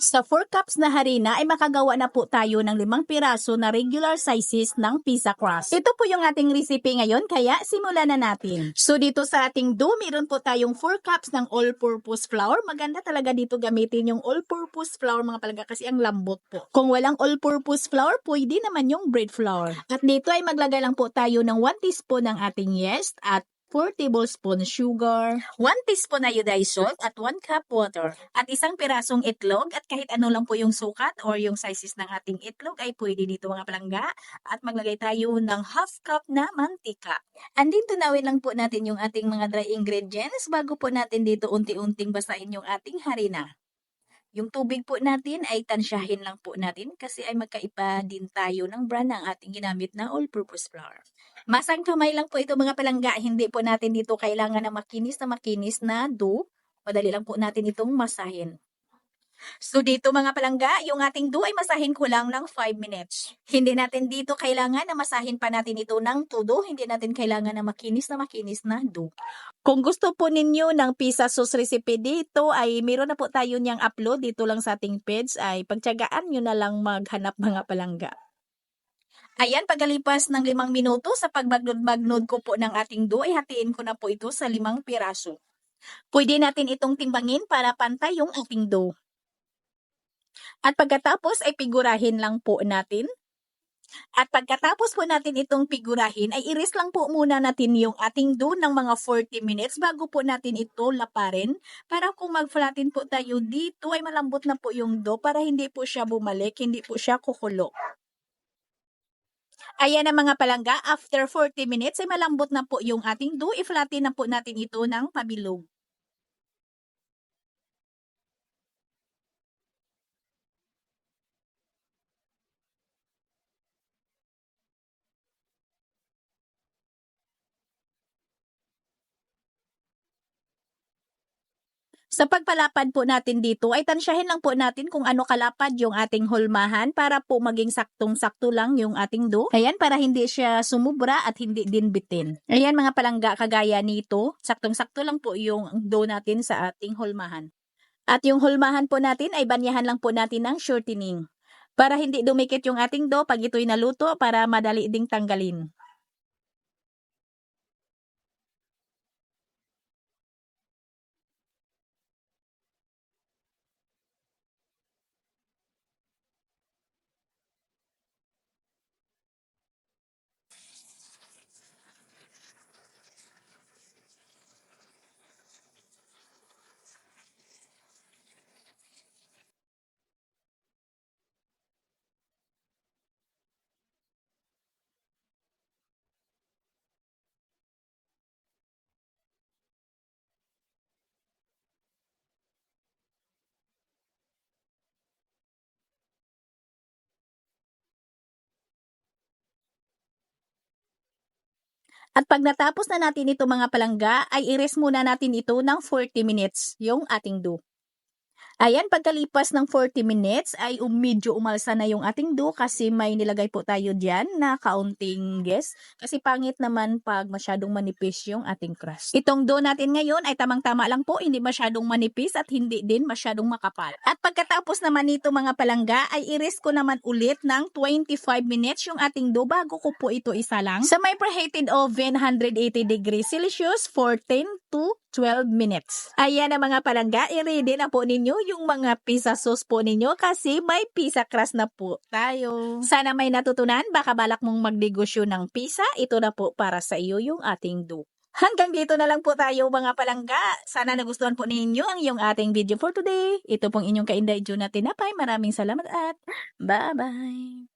Sa 4 cups na harina ay makagawa na po tayo ng limang piraso na regular sizes ng pizza crust. Ito po yung ating recipe ngayon kaya simulan na natin. So dito sa ating dough, meron po tayong 4 cups ng all-purpose flour. Maganda talaga dito gamitin yung all-purpose flour mga palangga kasi ang lambot po. Kung walang all-purpose flour, pwede naman yung bread flour. At dito ay maglagay lang po tayo ng 1 teaspoon ng ating yeast at 4 tablespoon sugar, 1 teaspoon iodized salt at 1 cup water, at isang pirasong itlog at kahit ano lang po yung sukat or yung sizes ng ating itlog ay pwede dito mga palangga at maglagay tayo ng half cup na mantika. And then tunawin lang po natin yung ating mga dry ingredients bago po natin dito unti-unting basahin yung ating harina. Yung tubig po natin ay tansyahin lang po natin kasi ay magkaiba din tayo ng brand ng ating ginamit na all-purpose flour. Masang kamay lang po ito mga palangga. Hindi po natin dito kailangan na makinis na makinis na dough. Madali lang po natin itong masahin. So dito mga palangga, yung ating dough ay masahin ko lang ng 5 minutes. Hindi natin dito kailangan na masahin pa natin ito ng todo. Hindi natin kailangan na makinis na makinis na dough. Kung gusto po ninyo ng pizza sauce recipe dito ay meron na po tayo niyang upload dito lang sa ating page ay pagtyagaan nyo na lang maghanap mga palangga. Ayan, pagkalipas ng limang minuto sa pagbagnod-bagnod ko po ng ating dough, ay hatiin ko na po ito sa limang piraso. Pwede natin itong timbangin para pantay yung ating dough. At pagkatapos ay pigurahin lang po natin. At pagkatapos po natin itong pigurahin, ay iris lang po muna natin yung ating dough ng mga 40 minutes bago po natin ito laparin. Para kung mag-flatten po tayo dito, ay malambot na po yung dough para hindi po siya bumalik, hindi po siya kukulo. Ayan ang mga palangga, after 40 minutes ay malambot na po yung ating dough. I-flatten na po natin ito ng pabilog. Sa pagpalapad po natin dito ay tansyahin lang po natin kung ano kalapad yung ating hulmahan para po maging saktong-sakto lang yung ating dough. Ayan, para hindi siya sumubra at hindi din bitin. Ayan mga palangga kagaya nito, saktong-sakto lang po yung dough natin sa ating hulmahan. At yung hulmahan po natin ay banyahan lang po natin ng shortening. Para hindi dumikit yung ating dough pag ito'y naluto para madali ding tanggalin. At pag natapos na natin ito mga palangga, ay i-rest muna natin ito ng 40 minutes, yung ating dough. Ayan, pagkalipas ng 40 minutes ay um, umalsa na yung ating dough kasi may nilagay po tayo dyan na kaunting guess. Kasi pangit naman pag masyadong manipis yung ating crust. Itong dough natin ngayon ay tamang-tama lang po, hindi masyadong manipis at hindi din masyadong makapal. At pagkatapos naman nito mga palangga ay i-rest ko naman ulit ng 25 minutes yung ating dough bago ko po ito isalang sa may preheated oven 180 degrees Celsius for 10 to 12 minutes. Ayan ang mga palangga, i-ready na po ninyo yung mga pizza sauce po ninyo kasi may pizza crust na po tayo. Sana may natutunan, baka balak mong magnegosyo ng pizza, ito na po para sa iyo yung ating dough. Hanggang dito na lang po tayo mga palangga. Sana nagustuhan po ninyo ang iyong ating video for today. Ito pong inyong kainday Juna Tinapay. Maraming salamat at bye-bye!